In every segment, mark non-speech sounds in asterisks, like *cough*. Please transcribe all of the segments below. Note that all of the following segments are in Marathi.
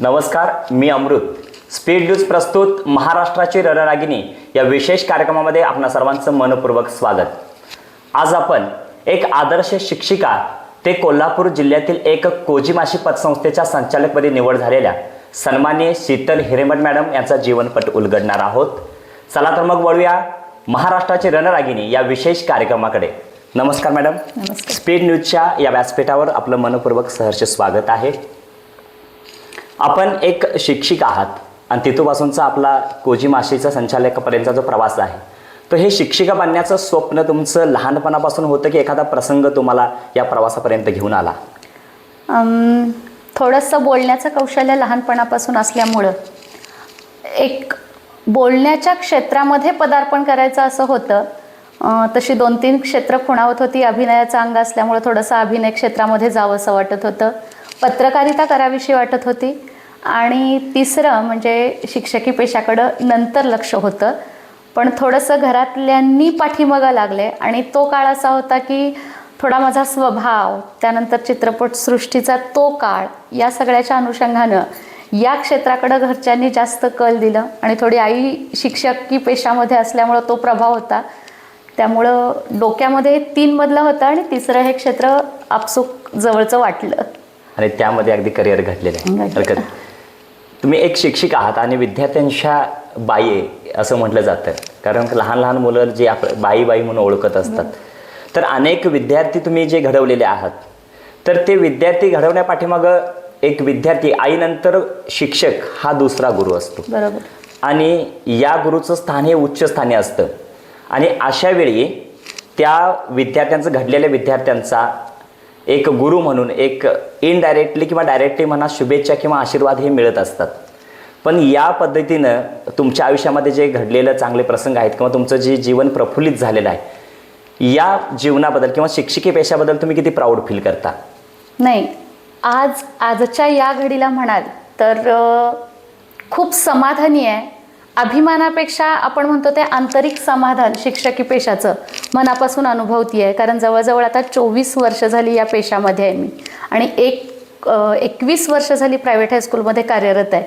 नमस्कार मी अमृत. स्पीड न्यूज प्रस्तुत महाराष्ट्राची रणरागिणी. या विशेष कार्यक्रमामध्ये आपणा सर्वांचं मनपूर्वक स्वागत. आज आपण एक आदर्श शिक्षिका ते कोल्हापूर जिल्ह्यातील एक कोजिमाशी पतसंस्थेच्या संचालकपदी निवड झालेल्या सन्माननीय शीतल हिरेमठ मॅडम यांचा जीवनपट उलगडणार आहोत. चला तर मग वळूया महाराष्ट्राची रणरागिणी या विशेष कार्यक्रमाकडे. नमस्कार मॅडम. स्पीड न्यूजच्या या व्यासपीठावर आपलं मनपूर्वक सहर्ष स्वागत आहे. आपण एक शिक्षिक आहात आणि तिथूपासूनचा आपला कोजी माशीचा संचालकापर्यंतचा जो प्रवास आहे तर हे शिक्षिका बनण्याचं स्वप्न तुमचं लहानपणापासून होतं की एखादा प्रसंग तुम्हाला या प्रवासापर्यंत घेऊन आला? अम, थोडंसं बोलण्याचं कौशल्य लहानपणापासून असल्यामुळं. एक बोलण्याच्या क्षेत्रामध्ये पदार्पण करायचं असं होतं. अं, तशी दोन तीन क्षेत्र खुणावत होती अभिनयाचा अंग असल्यामुळं थोडंसं अभिनय क्षेत्रामध्ये जावंसं वाटत होतं. पत्रकारिता करावीशी वाटत होती. आणि तिसरं म्हणजे शिक्षकी पेशाकडं नंतर लक्ष होतं. पण थोडंसं घरातल्यांनी पाठीमागं लागले आणि तो काळ असा होता की थोडा माझा स्वभाव त्यानंतर चित्रपटसृष्टीचा तो काळ या सगळ्याच्या अनुषंगानं या क्षेत्राकडं घरच्यांनी जास्त कल दिलं आणि थोडी आई शिक्षकी पेशामध्ये असल्यामुळं तो प्रभाव होता. त्यामुळं डोक्यामध्ये तीन मधलं होतं आणि तिसरं हे क्षेत्र आपसूक जवळचं वाटलं. आणि त्यामध्ये अगदी करिअर घडलेलं आहे. हरकत. तुम्ही एक शिक्षक आहात आणि विद्यार्थ्यांच्या बाई असं म्हटलं जातं. कारण लहान लहान मुलं जे आप बाई बाई म्हणून ओळखत असतात. तर अनेक विद्यार्थी तुम्ही जे घडवलेले आहात तर ते विद्यार्थी घडवण्यापाठीमागं एक विद्यार्थी आईनंतर शिक्षक हा दुसरा गुरु असतो. बरोबर. आणि या गुरुचं स्थान हे उच्च स्थानी असतं. आणि अशा वेळी त्या विद्यार्थ्यांचं घडलेल्या विद्यार्थ्यांचा एक गुरु म्हणून एक इनडायरेक्टली किंवा डायरेक्टली म्हणा शुभेच्छा किंवा आशीर्वाद हे मिळत असतात. पण या पद्धतीनं तुमच्या आयुष्यामध्ये जे घडलेलं चांगले प्रसंग आहेत किंवा तुमचं जे जीवन प्रफुल्लित झालेलं आहे या जीवनाबद्दल किंवा शिक्षकी पेशाबद्दल तुम्ही किती प्राऊड फील करता? नाही. आज आजच्या या घडीला म्हणाल तर खूप समाधानी आहे. अभिमानापेक्षा आपण म्हणतो ते आंतरिक समाधान शिक्षकी पेशाचं मनापासून अनुभवती आहे. कारण जवळजवळ आता चोवीस वर्ष झाली या पेशामध्ये आहे मी. आणि एक एकवीस वर्ष झाली प्रायव्हेट हायस्कूलमध्ये कार्यरत आहे.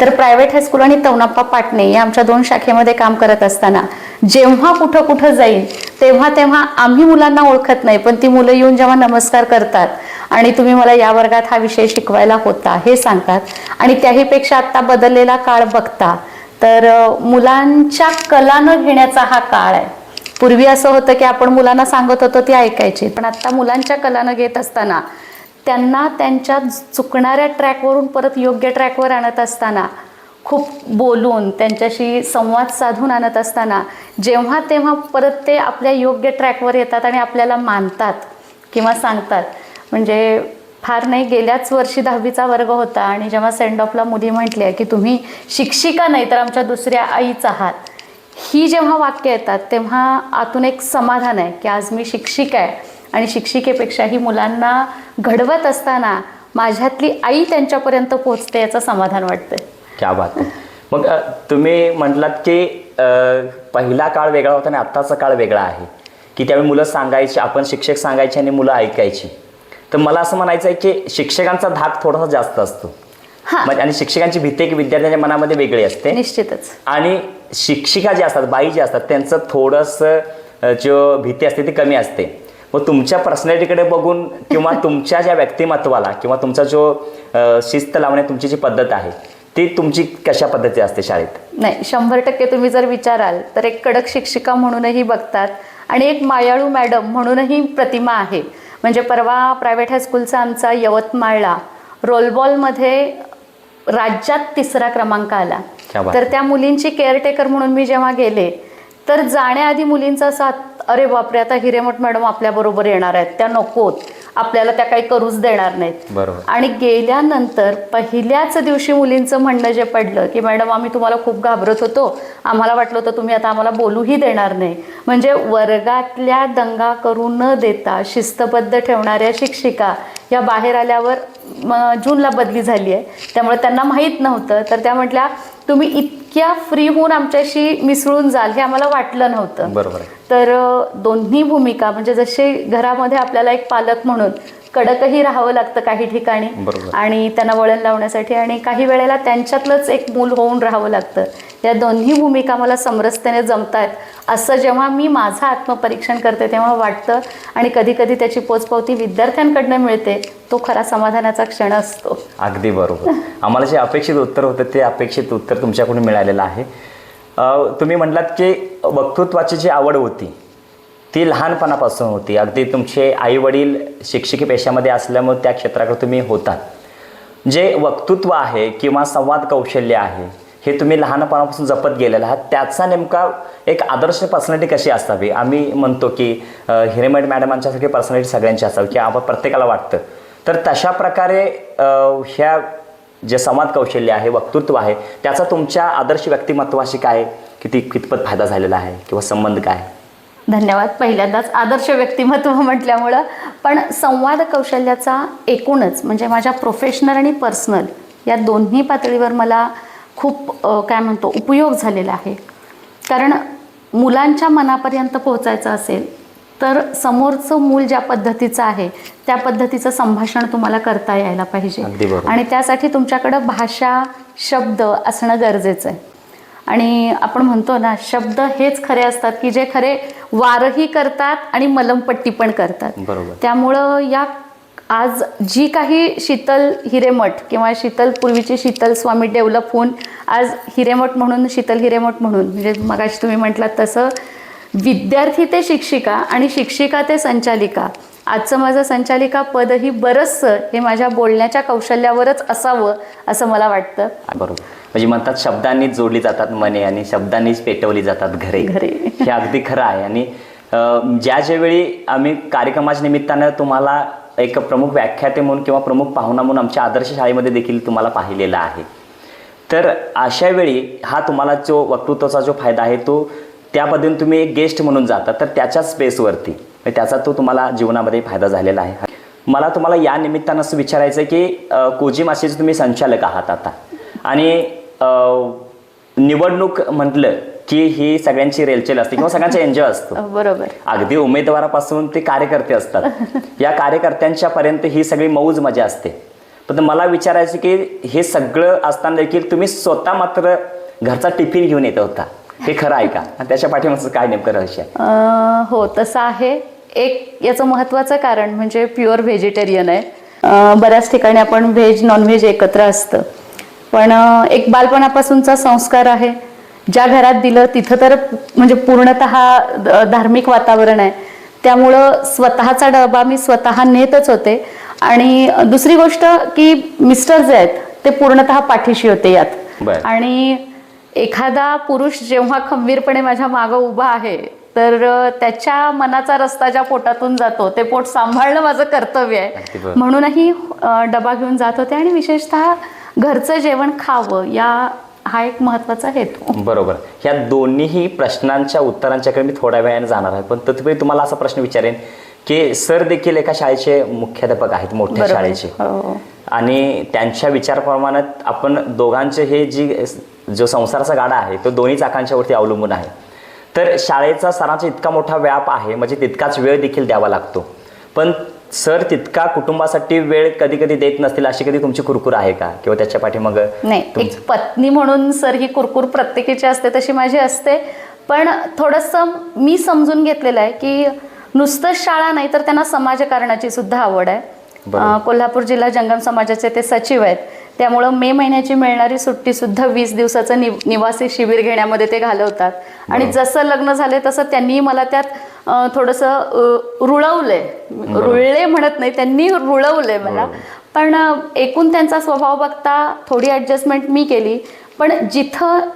तर प्रायव्हेट हायस्कूल आणि तवनाप्पा पाटणे या आमच्या दोन शाखेमध्ये काम करत असताना जेव्हा कुठं कुठं जाईल तेव्हा तेव्हा आम्ही मुलांना ओळखत नाही पण ती मुलं येऊन जेव्हा नमस्कार करतात आणि तुम्ही मला या वर्गात हा विषय शिकवायला होता हे सांगतात. आणि त्याहीपेक्षा आत्ता बदललेला काळ बघता तर मुलांच्या कला न घेण्याचा हा काळ आहे. पूर्वी असं होतं की आपण मुलांना सांगत होतो ती ऐकायची. पण आत्ता मुलांच्या कलानं घेत असताना त्यांना त्यांच्या चुकणाऱ्या ट्रॅकवरून परत योग्य ट्रॅकवर आणत असताना खूप बोलून त्यांच्याशी संवाद साधून आणत असताना जेव्हा तेव्हा परत ते आपल्या योग्य ट्रॅकवर येतात आणि आपल्याला मानतात किंवा सांगतात. म्हणजे फार नाही गेल्याच वर्षी दहावीचा वर्ग होता आणि जेव्हा सेंड ऑफला मुली म्हटल्या की तुम्ही शिक्षिका नाही तर आमच्या दुसऱ्या आईच आहात ही जेव्हा वाक्य येतात तेव्हा आतून एक समाधान आहे की आज मी शिक्षिका आहे आणि शिक्षिकेपेक्षाही मुलांना घडवत असताना माझ्यातली आई त्यांच्यापर्यंत पोहोचते याचं समाधान वाटतं क्या बात मग तुम्ही म्हटलात की पहिला काळ वेगळा होता आणि आत्ताचा काळ वेगळा आहे की त्यावेळी मुलं सांगायची आपण शिक्षक सांगायचे आणि मुलं ऐकायची. तर मला असं म्हणायचं आहे की शिक्षकांचा धाक थोडासा जास्त असतो. हां. म्हणजे आणि शिक्षकांची भीती की विद्यार्थ्यांच्या मनामध्ये वेगळी असते. निश्चितच. आणि शिक्षिका ज्या असतात बाई ज्या असतात त्यांचं थोडंसं अ, जो भीती असते ती कमी असते. मग तुमच्या पर्सनॅलिटीकडे बघून किंवा *laughs* तुमच्या ज्या व्यक्तिमत्वाला किंवा तुमचा जो अ, शिस्त लावण्यात तुमची जी पद्धत आहे ती तुमची कशा पद्धती असते शाळेत? नाही शंभर टक्के तुम्ही जर विचाराल तर एक कडक शिक्षिका म्हणूनही बघतात आणि एक मायाळू मॅडम म्हणूनही प्रतिमा आहे. म्हणजे परवा प्रायव्हेट हायस्कूलचा आमचा यवतमाळला रोलबॉलमध्ये राज्यात तिसरा क्रमांक आला. तर त्या मुलींची केअरटेकर म्हणून मी जेव्हा गेले तर जाण्याआधी मुलींचा असा अरे बापरे आता हिरेमठ मॅडम आपल्याबरोबर येणार आहेत त्या नकोत आपल्याला त्या काही करूच देणार नाहीत. बरोबर. आणि गेल्यानंतर पहिल्याच दिवशी मुलींचं म्हणणं जे पडलं की मॅडम आम्ही तुम्हाला खूप घाबरत होतो आम्हाला वाटलं होतं तुम्ही आता आम्हाला बोलूही देणार नाही. म्हणजे वर्गातल्या दंगा करू न देता शिस्तबद्ध ठेवणाऱ्या शिक्षिका या बाहेर आल्यावर जूनला बदली झाली आहे. त्यामुळे त्यांना माहीत नव्हतं. तर त्या म्हटल्या तुम्ही इतक्या फ्री होऊन आमच्याशी मिसळून जाल हे आम्हाला वाटलं नव्हतं. बरोबर तर दोन्ही भूमिका म्हणजे जसे घरामध्ये आपल्याला एक पालक म्हणून कडकही राहावं लागतं काही ठिकाणी. आणि त्यांना वळण लावण्यासाठी आणि काही वेळेला त्यांच्यातलंच एक मूल होऊन राहावं लागतं. या दोन्ही भूमिका मला समरसतेने जमत आहेत असं जेव्हा मी माझं आत्मपरीक्षण करते तेव्हा वाटतं आणि कधी कधी त्याची पोचपावती विद्यार्थ्यांकडनं मिळते तो खरा समाधानाचा क्षण असतो. अगदी बरोबर. आम्हाला जे अपेक्षित उत्तर होतं ते अपेक्षित उत्तर तुमच्याकडून मिळालेलं आहे. तुम्ही म्हटलात की वक्तृत्वाची जी आवड होती ती लहानपणापासून होती. अगदी तुमचे आई वडील शिक्षकी पेशामध्ये असल्यामुळे त्या क्षेत्राकडे तुम्ही होतात. जे वक्तृत्व आहे किंवा संवाद कौशल्य आहे हे तुम्ही लहानपणापासून जपत गेलेलं आहात. त्याचा नेमका एक आदर्श पर्सनॅलिटी कशी असावी? आम्ही म्हणतो की हिरेमेड हिरेमठ मॅडमांच्यासारखी पर्सनॅलिटी सगळ्यांची असावी की आपण प्रत्येकाला वाटतं. तर तशा प्रकारे ह्या जे संवाद कौशल्य आहे वक्तृत्व आहे त्याचा तुमच्या आदर्श व्यक्तिमत्वाशी काय किती कितपत फायदा झालेला आहे किंवा संबंध काय? धन्यवाद. पहिल्यांदाच आदर्श व्यक्तिमत्व म्हटल्यामुळं. पण संवाद कौशल्याचा एकूणच म्हणजे माझ्या प्रोफेशनल आणि पर्सनल या दोन्ही पातळीवर मला खूप काय म्हणतो उपयोग झालेला आहे कारण मुलांच्या मनापर्यंत पोहोचायचं असेल तर समोरचं मूल ज्या पद्धतीचं आहे त्या पद्धतीचं संभाषण तुम्हाला करता यायला पाहिजे. आणि त्यासाठी तुमच्याकडं भाषा शब्द असणं गरजेचं आहे आणि आपण म्हणतो ना शब्द हेच खरे असतात की जे खरे वारही करतात आणि मलमपट्टी पण करतात. त्यामुळं या आज जी काही शीतल हिरेमठ किंवा शीतल पूर्वीची शीतल स्वामी डेव्हलप होऊन आज हिरेमठ म्हणून शीतल हिरेमठ म्हणून म्हणजे मगाशी तुम्ही म्हटलात तसं विद्यार्थी ते शिक्षिका आणि शिक्षिका ते संचालिका. आजचं माझं संचालिका पदही बरंचसं हे माझ्या बोलण्याच्या कौशल्यावरच असावं असं मला वाटतं. बरोबर. म्हणजे म्हणतात शब्दांनीच जोडली जातात मने आणि शब्दांनीच पेटवली जातात घरे. घरे. हे अगदी खरं आहे. आणि अं, ज्या ज्यावेळी आम्ही कार्यक्रमाच्या निमित्तानं तुम्हाला एक प्रमुख व्याख्याते म्हणून किंवा प्रमुख पाहुणा म्हणून आमच्या आदर्श शाळेमध्ये देखील तुम्हाला पाहिलेला आहे. तर अशा वेळी हा तुम्हाला जो वक्तृत्वाचा जो फायदा आहे तो त्या पद्धतीने तुम्ही एक गेस्ट म्हणून जाता तर त्याच्या स्पेसवरती म्हणजे त्याचा तो तुम्हाला जीवनामध्ये फायदा झालेला आहे. मला तुम्हाला या निमित्तानं असं विचारायचं आहे की कोजी मासेचे तुम्ही संचालक आहात आता. आणि निवडणूक म्हटलं की ही सगळ्यांची रेलचेल असते किंवा सगळ्यांचा एन्जॉय असतो. *laughs* बरोबर. अगदी उमेदवारापासून ते कार्यकर्ते असतात. *laughs* या कार्यकर्त्यांच्या पर्यंत ही सगळी मौज मजा असते. पण मला विचारायचं की हे सगळं असताना देखील तुम्ही स्वतः मात्र घरचा टिफिन घेऊन येत होता. हे खरं आहे का? आणि त्याच्या पाठीमागचं काय नेमकं रहस्य हो तसं आहे. एक याचं महत्त्वाचं कारण म्हणजे प्युअर व्हेजिटेरियन आहे. बऱ्याच ठिकाणी आपण व्हेज नॉनव्हेज एकत्र असतं. पण एक बालपणापासूनचा संस्कार आहे. ज्या घरात दिलं तिथं तर म्हणजे पूर्णत धार्मिक वातावरण आहे त्यामुळं स्वतःचा डबा मी स्वतः नेतच होते आणि दुसरी गोष्ट की मिस्टर जे आहेत ते पूर्णतः पाठीशी होते यात. आणि एखादा पुरुष जेव्हा खंबीरपणे माझ्या मागं उभा आहे तर त्याच्या मनाचा रस्ता ज्या पोटातून जातो ते पोट सांभाळणं माझं कर्तव्य आहे. म्हणूनही डबा घेऊन जात होते आणि विशेषतः घरचं जेवण खावं या हा एक महत्त्वाचा हेतू. बरोबर. ह्या दोन्हीही प्रश्नांच्या उत्तरांच्याकडे मी थोड्या वेळाने जाणार आहे. पण तत्पूर्वी तुम्हाला असा प्रश्न विचारेन की सर देखील एका शाळेचे मुख्याध्यापक आहेत मोठ्या. शाळेचे. हो. आणि त्यांच्या विचारप्रमाणे आपण दोघांचे हे जी जो संसाराचा गाडा आहे तो दोन्ही चाकांच्यावरती अवलंबून आहे. तर शाळेचा सरांचा इतका मोठा व्याप आहे म्हणजे तितकाच वेळ देखील द्यावा लागतो. पण सर तितका कुटुंबासाठी वेळ कधी कधी देत नसतील अशी कधी तुमची कुरकुर आहे का? किंवा त्याच्या पाठीमाग नाही एक पत्नी म्हणून सर ही कुरकुर प्रत्येकीची असते तशी माझी असते. पण थोडंसं मी समजून घेतलेलं आहे की नुसतंच शाळा नाही तर त्यांना समाजकारणाची सुद्धा आवड आहे. कोल्हापूर जिल्हा जंगम समाजाचे ते सचिव आहेत. त्यामुळं मे महिन्याची मिळणारी सुट्टी सुद्धा वीस दिवसाचं नि निवासी शिबिर घेण्यामध्ये ते घालवतात. आणि जसं लग्न झाले तसं त्यांनी मला त्यात थोडंसं रुळवलंय. रुळले म्हणत नाही त्यांनी रुळवलंय मला. पण एकूण त्यांचा स्वभाव बघता थोडी ॲडजस्टमेंट मी केली. पण जिथं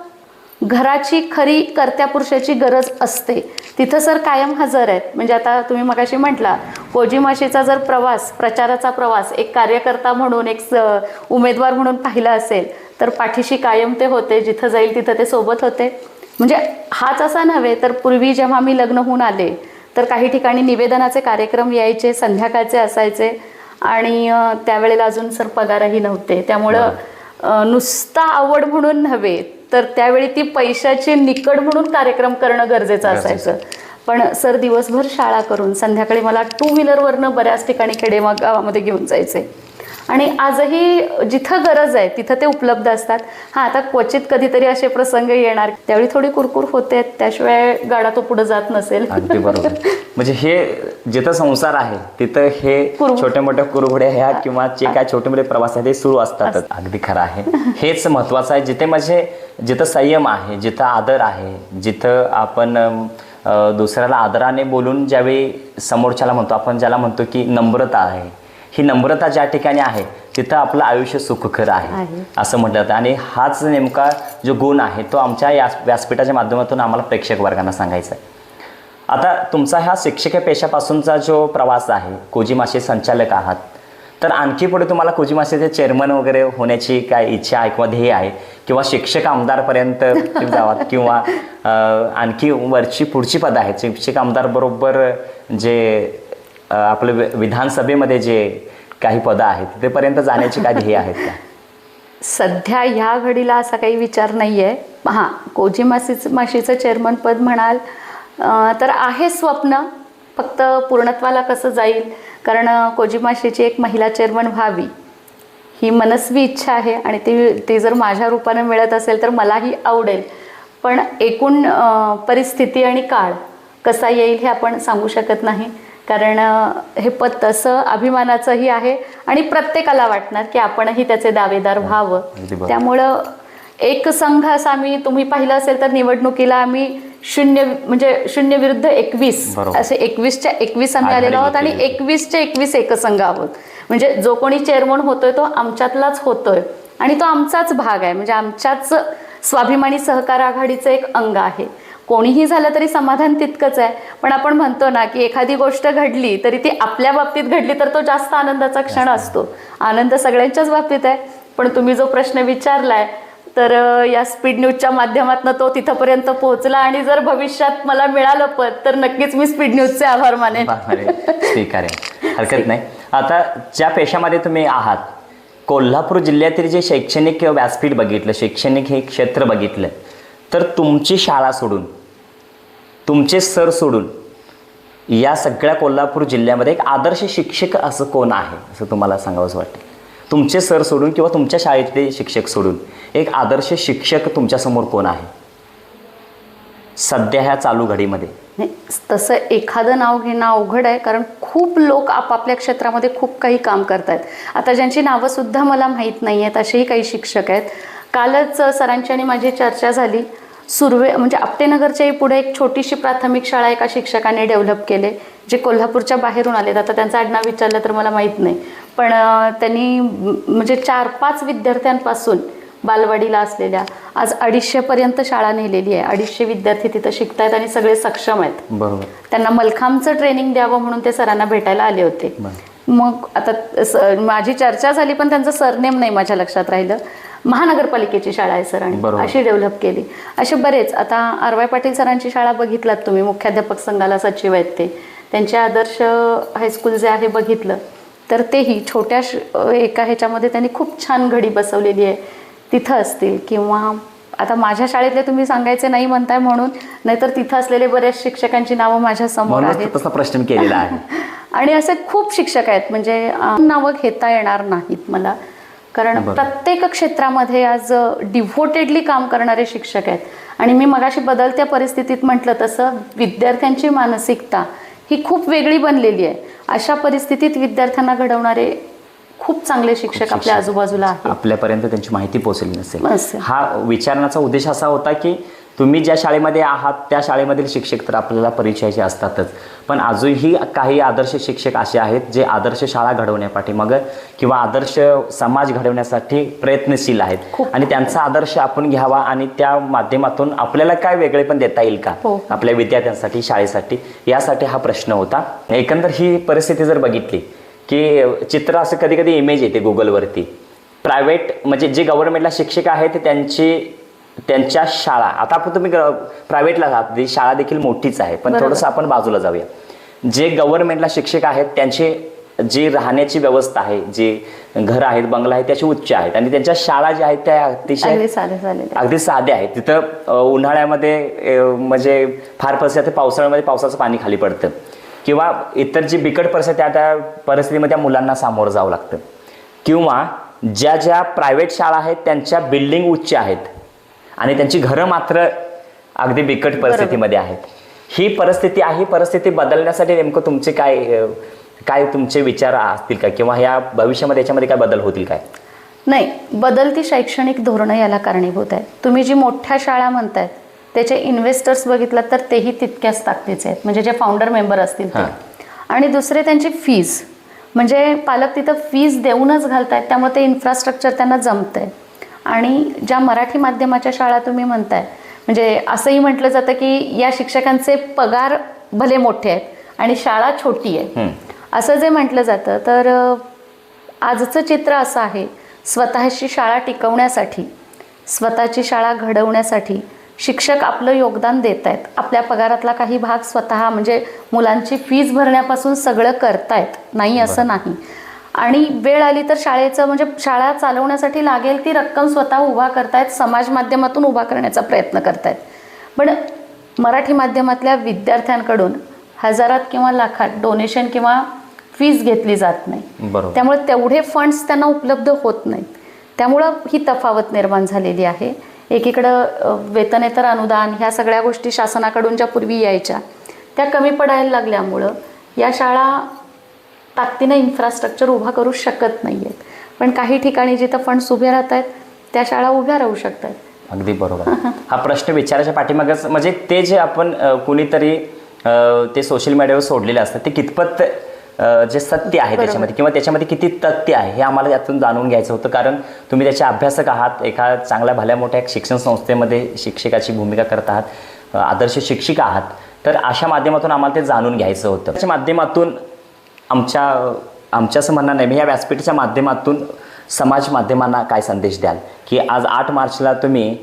घराची खरी कर्त्या पुरुषाची गरज असते. तिथं सर कायम हजर आहेत. म्हणजे आता तुम्ही मगाशी म्हटला कोजीमाशीचा जर प्रवास प्रचाराचा प्रवास एक कार्यकर्ता म्हणून एक स- उमेदवार म्हणून पाहिला असेल तर पाठीशी कायम ते होते जिथं जाईल तिथं ते सोबत होते. म्हणजे हाच असा नव्हे तर पूर्वी जेव्हा मी लग्न होऊन आले तर काही ठिकाणी निवेदनाचे कार्यक्रम यायचे संध्याकाळचे असायचे आणि त्यावेळेला अजून सर पगारही नव्हते. त्यामुळं नुसता आवड म्हणून नव्हे तर त्यावेळी ती पैशाची निकड म्हणून कार्यक्रम करणं गरजेचं. असायचं. पण सर दिवसभर शाळा करून संध्याकाळी मला टू व्हीलरवरनं बऱ्याच ठिकाणी खेडेमा गावामध्ये घेऊन जायचे आणि आजही जिथं गरज आहे तिथं ते उपलब्ध असतात. हां आता क्वचित कधीतरी असे प्रसंग येणार. त्यावेळी थोडी कुरकुर होते त्याशिवाय गाडा तो पुढे जात नसेल. *laughs* म्हणजे हे जिथं संसार आहे तिथं हे कुरबुर. छोट्या मोठ्या कुरघोड्या ह्या किंवा जे काय छोटे मोठे प्रवास आहे ते सुरू असतातच. अगदी खरं आहे. हेच महत्वाचं आहे. जिथे म्हणजे जिथं संयम आहे जिथं आदर आहे जिथं आपण अम, अ, दुसऱ्याला आदराने बोलून ज्यावेळी समोरच्याला म्हणतो आपण ज्याला म्हणतो की नम्रता आहे ही नम्रता ज्या ठिकाणी आहे तिथं आपलं आयुष्य सुखकर आहे आहे. असं म्हटलं जातं. आणि हाच नेमका जो गुण आहे तो आमच्या या व्यासपीठाच्या माध्यमातून आम्हाला प्रेक्षक वर्गांना सांगायचा आहे. आता तुमचा ह्या शिक्षक पेशापासूनचा जो प्रवास आहे कोजिमाशी संचालक आहात तर आणखी पुढे तुम्हाला कोजिमाशीचे चेअरमन वगैरे होण्याची काय इच्छा आहे किंवा ध्येय आहे? किंवा शिक्षक आमदारपर्यंत जावात किंवा आणखी वरची पुढची पदं आहेत? शिक्षक आमदार बरोबर जे आपले विधानसभेमध्ये जे काही पदं आहेत तिथेपर्यंत जाण्याची काय ध्येय आहेत का? सध्या ह्या घडीला असा काही विचार नाही आहे हां कोजी माशीचं चेअरमन पद म्हणाल तर आहे स्वप्न. फक्त पूर्णत्वाला कसं जाईल? कारण अं, कोजी माशीची एक महिला चेअरमन व्हावी ही मनस्वी इच्छा आहे आणि ती ती जर माझ्या रूपानं मिळत असेल तर मलाही आवडेल. पण एकूण परिस्थिती आणि काळ कसा येईल हे आपण सांगू शकत नाही. कारण हे पद तसं अभिमानाचंही आहे आणि प्रत्येकाला वाटणार की आपणही त्याचे दावेदार व्हावं. अगदी बरोबर. त्यामुळं एक संघ असा आम्ही तुम्ही पाहिलं असेल तर निवडणुकीला आम्ही शून्य म्हणजे शून्य विरुद्ध एकवीस. असे एकवीसच्या एकवीस आम्ही आलेलो आहोत आणि घेतलेली. एकवीसचे एकवीस एकसंघ आहोत. म्हणजे जो कोणी चेअरमन होतोय तो आमच्यातलाच होतोय. आणि तो आमचाच भाग आहे. म्हणजे आमच्याच स्वाभिमानी सहकार आघाडीचं एक अंग आहे. कोणीही झालं तरी समाधान तितकंच आहे. पण आपण म्हणतो ना की एखादी गोष्ट घडली तरी ती आपल्या बाबतीत घडली तर तो जास्त आनंदाचा क्षण असतो. आनंद सगळ्यांच्याच बाबतीत आहे. पण तुम्ही जो प्रश्न विचारलाय तर या स्पीड न्यूजच्या माध्यमातून तो तिथपर्यंत पोहोचला आणि जर भविष्यात मला मिळालं पद तर नक्कीच मी स्पीड न्यूजचे आभार मानेन. अरे स्वीकारेन. *laughs* हरकत नाही. आता ज्या पेशामध्ये तुम्ही आहात कोल्हापूर जिल्ह्यातील जे शैक्षणिक व्यासपीठ बघितलं शैक्षणिक हे क्षेत्र बघितलं तर तुमची शाळा सोडून तुमचे सर सोडून या सगळ्या कोल्हापूर जिल्ह्यामध्ये एक आदर्श शिक्षक असं कोण आहे असं तुम्हाला सांगावंसं वाटतं? तुमचे सर सोडून किंवा तुमच्या शाळेतले शिक्षक सोडून एक आदर्श शिक्षक तुमच्यासमोर कोण आहे? सध्या ह्या चालू घडीमध्ये. तसं एखादं नाव घेणं अवघड आहे कारण खूप लोक आपापल्या क्षेत्रामध्ये खूप काही काम करत आहेत आता ज्यांची नावंसुद्धा मला माहीत नाही आहेत असेही काही शिक्षक आहेत. कालच सरांची आणि माझी चर्चा झाली. सुर्वे म्हणजे आपटेनगरच्याही पुढे एक छोटीशी प्राथमिक शाळा एका शिक्षकाने डेव्हलप केले जे कोल्हापूरच्या बाहेरून आलेत. आता त्यांचं आडनाव विचारलं तर मला माहीत नाही. पण त्यांनी म्हणजे चार पाच विद्यार्थ्यांपासून बालवाडीला असलेल्या आज अडीचशेपर्यंत शाळा नेलेली आहे. अडीचशे विद्यार्थी तिथं शिकतायत आणि सगळे सक्षम आहेत. बरोबर. त्यांना मलखांबचं ट्रेनिंग द्यावं म्हणून ते सरांना भेटायला आले होते. मग आता माझी चर्चा झाली पण त्यांचं सरनेम नाही माझ्या लक्षात राहिलं. महानगरपालिकेची शाळा आहे सरांनी. अशी डेव्हलप केली. असे बरेच आता आर वाय पाटील सरांची शाळा बघितलात तुम्ही मुख्याध्यापक संघाला सचिव आहेत ते. त्यांचे आदर्श हायस्कूल जे आहे बघितलं. तर तेही छोट्या एका ह्याच्यामध्ये त्यांनी खूप छान घडी बसवलेली आहे. तिथं असतील किंवा आता माझ्या शाळेतले तुम्ही सांगायचे नाही म्हणताय म्हणून नाहीतर तिथं असलेले बऱ्याच शिक्षकांची नावं माझ्यासमोर आहेत. प्रश्न केलेला आहे. *laughs* आणि असे खूप शिक्षक आहेत म्हणजे नावं घेता येणार नाहीत मला. कारण. प्रत्येक क्षेत्रामध्ये आज डिव्होटेडली काम करणारे शिक्षक आहेत. आणि मी मगाशी बदलत्या परिस्थितीत म्हटलं तसं विद्यार्थ्यांची मानसिकता ही खूप वेगळी बनलेली आहे अशा परिस्थितीत विद्यार्थ्यांना घडवणारे खूप चांगले शिक्षक आपल्या. आजूबाजूला आपल्यापर्यंत त्यांची माहिती पोहोचली नसेल नसेल. हा विचारण्याचा उद्देश असा होता की तुम्ही ज्या शाळेमध्ये आहात त्या शाळेमधील शिक्षक तर आपल्याला परिचयाचे असतातच. पण अजूनही काही आदर्श शिक्षक असे आहेत जे आदर्श शाळा घडवण्यापाठी मग किंवा आदर्श समाज घडवण्यासाठी प्रयत्नशील आहेत. आणि त्यांचा आदर्श आपण घ्यावा आणि त्या माध्यमातून आपल्याला काय वेगळे पण देता येईल का? हो. आपल्या विद्यार्थ्यांसाठी शाळेसाठी यासाठी हा प्रश्न होता. एकंदर ही परिस्थिती जर बघितली की चित्र असं कधी कधी इमेज येते गुगलवरती प्रायव्हेट म्हणजे जे गव्हर्नमेंटला शिक्षक आहेत त्यांची त्यांच्या शाळा. आता आपण तुम्ही प्रायव्हेटला आहात ती शाळा देखील मोठीच आहे. पण. थोडंसं आपण बाजूला जाऊया. जे गव्हर्नमेंटला शिक्षक आहेत त्यांचे जी राहण्याची व्यवस्था आहे जी घर आहेत बंगला आहेत त्याची उच्च आहेत. आणि त्यांच्या शाळा ज्या आहेत त्या अतिशय अगदी साधे झालेले अगदी साधे आहेत. तिथं उन्हाळ्यामध्ये म्हणजे फार परिस्थिती पावसाळ्यामध्ये पावसाचं पाणी खाली पडतं. किंवा इतर जी बिकट परिस्थिती आहे त्या परिस्थितीमध्ये त्या मुलांना सामोरं जावं लागतं. किंवा ज्या ज्या प्रायव्हेट शाळा आहेत त्यांच्या बिल्डिंग उच्च आहेत. आणि त्यांची घरं मात्र अगदी बिकट परिस्थितीमध्ये आहेत. ही परिस्थिती आहे परिस्थिती बदलण्यासाठी नेमकं तुमचे काय काय तुमचे विचार असतील का? किंवा या भविष्यामध्ये याच्यामध्ये काय बदल होतील काय? नाही बदलती शैक्षणिक धोरणं याला कारणीभूत आहेत. तुम्ही जी मोठ्या शाळा म्हणतायत त्याचे इन्व्हेस्टर्स बघितलं तर तेही तितक्याच ताकदीचे आहेत. म्हणजे जे फाउंडर मेंबर असतील. आणि दुसरे त्यांची फीज म्हणजे पालक तिथं फीज देऊनच घालतायत त्यामुळे ते इन्फ्रास्ट्रक्चर त्यांना जमतंय. आणि ज्या मराठी माध्यमाच्या शाळा तुम्ही म्हणताय म्हणजे असंही म्हटलं जातं की या शिक्षकांचे पगार भले मोठे आहेत आणि शाळा छोटी आहे. हं. असं जे म्हटलं जातं तर आजचं चित्र असं आहे स्वतःची शाळा टिकवण्यासाठी स्वतःची शाळा घडवण्यासाठी शिक्षक आपलं योगदान देत आहेत आपल्या पगारातला काही भाग स्वतः म्हणजे मुलांची फीज भरण्यापासून सगळं करतायत. नाही असं नाही. आणि वेळ आली तर शाळेचं म्हणजे शाळा चालवण्यासाठी लागेल ती रक्कम स्वतः उभा करतायत समाज माध्यमातून उभा करण्याचा प्रयत्न करतायत. पण मराठी माध्यमातल्या विद्यार्थ्यांकडून हजारात किंवा लाखात डोनेशन किंवा फीज घेतली जात नाही. त्यामुळे तेवढे फंड्स त्यांना उपलब्ध होत नाहीत. त्यामुळं ही तफावत निर्माण झालेली आहे. एकीकडं वेतनेतर अनुदान ह्या सगळ्या गोष्टी शासनाकडून ज्या पूर्वी यायच्या. त्या कमी पडायला लागल्यामुळं या शाळा ताकदीनं इन्फ्रास्ट्रक्चर उभा करू शकत नाही आहेत पण काही ठिकाणी जिथं फंड्स उभे राहत आहेत त्या शाळा उभ्या राहू शकतात. अगदी बरोबर. *laughs* हा प्रश्न विचारायच्या पाठीमागच म्हणजे ते जे आपण कुणीतरी ते सोशल मीडियावर सोडलेले असतात ते कितपत जे सत्य आहे त्याच्यामध्ये किंवा त्याच्यामध्ये किती तथ्य आहे हे आम्हाला यातून जाणून घ्यायचं होतं. कारण तुम्ही त्याचे अभ्यासक आहात एका चांगल्या भल्या मोठ्या शिक्षण संस्थेमध्ये शिक्षकाची भूमिका करत आहात आदर्श शिक्षिका आहात. तर अशा माध्यमातून आम्हाला ते जाणून घ्यायचं होतं. त्याच्या माध्यमातून आमच्या आमच्या असं म्हणणं नाही मी या व्यासपीठाच्या माध्यमातून समाज माध्यमांना काय संदेश द्याल? की आज आठ मार्चला तुम्ही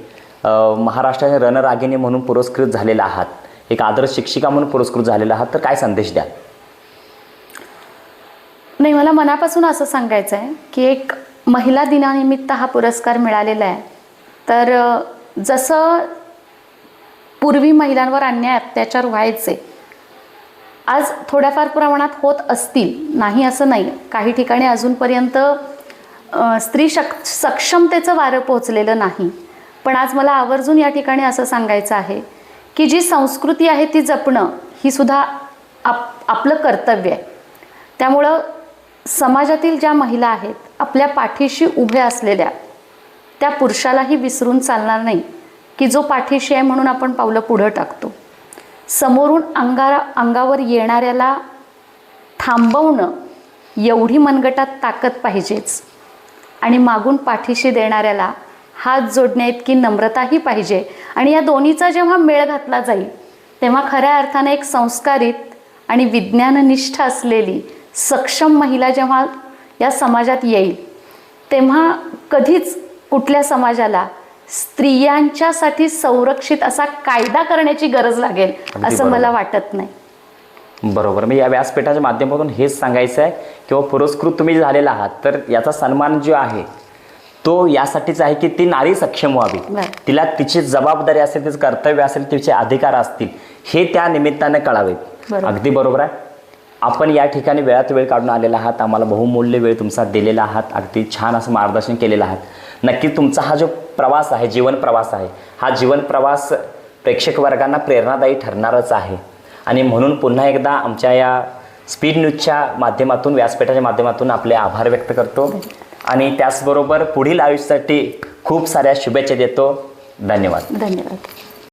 महाराष्ट्राच्या रणरागिणी म्हणून पुरस्कृत झालेला आहात. एक आदर्श शिक्षिका म्हणून पुरस्कृत झालेला आहात तर काय संदेश द्याल? नाही मला मनापासून असं सांगायचं आहे की एक महिला दिनानिमित्त हा पुरस्कार मिळालेला आहे. तर जसं पूर्वी महिलांवर अन्याय अत्याचार व्हायचे आज थोड्याफार प्रमाणात होत असतील. नाही असं नाही. काही ठिकाणी अजूनपर्यंत स्त्री शक सक्षमतेचं वारं पोचलेलं नाही. पण आज मला आवर्जून या ठिकाणी असं सांगायचं आहे की जी संस्कृती आहे ती जपणं ही सुद्धा आप आपलं कर्तव्य आहे. त्यामुळं समाजातील ज्या महिला आहेत आपल्या पाठीशी उभ्या असलेल्या त्या पुरुषालाही विसरून चालणार नाही की जो पाठीशी आहे म्हणून आपण पावलं पुढं टाकतो. समोरून अंगारा अंगावर येणाऱ्याला थांबवणं एवढी मनगटात ताकद पाहिजेच. आणि मागून पाठीशी देणाऱ्याला हात जोडण्या इतकी नम्रताही पाहिजे. आणि या दोन्हीचा जेव्हा मेळ घातला जाईल तेव्हा खऱ्या अर्थाने एक संस्कारित आणि विज्ञाननिष्ठ असलेली सक्षम महिला जेव्हा या समाजात येईल तेव्हा कधीच कुठल्या समाजाला स्त्रियांच्यासाठी संरक्षित असा कायदा करण्याची गरज लागेल असं. मला वाटत नाही बरोबर मी या व्यासपीठाच्या माध्यमातून हेच सांगायचं आहे किंवा पुरस्कृत तुम्ही झालेला आहात तर याचा सन्मान जो आहे तो यासाठीच आहे की ती नारी सक्षम व्हावी. तिला तिची जबाबदारी असेल तिचं कर्तव्य असेल तिचे अधिकार असतील हे त्या निमित्ताने कळावेत. अगदी बरोबर आहे आपण या ठिकाणी वेळात वेळ काढून आलेला आहात आम्हाला बहुमूल्य वेळ तुमचा दिलेला आहात अगदी छान असं मार्गदर्शन केलेलं आहात नक्की तुमचा हा जो प्रवास आहे जीवन प्रवास आहे. हा जीवन प्रवास प्रेक्षक वर्गांना प्रेरणादायी ठरणारच आहे. आणि म्हणून पुन्हा एकदा आमच्या या स्पीड न्यूजच्या माध्यमातून व्यासपीठाच्या माध्यमातून आपले आभार व्यक्त करतो. आणि त्याचबरोबर पुढील आयुष्यासाठी खूप साऱ्या शुभेच्छा देतो. धन्यवाद. धन्यवाद.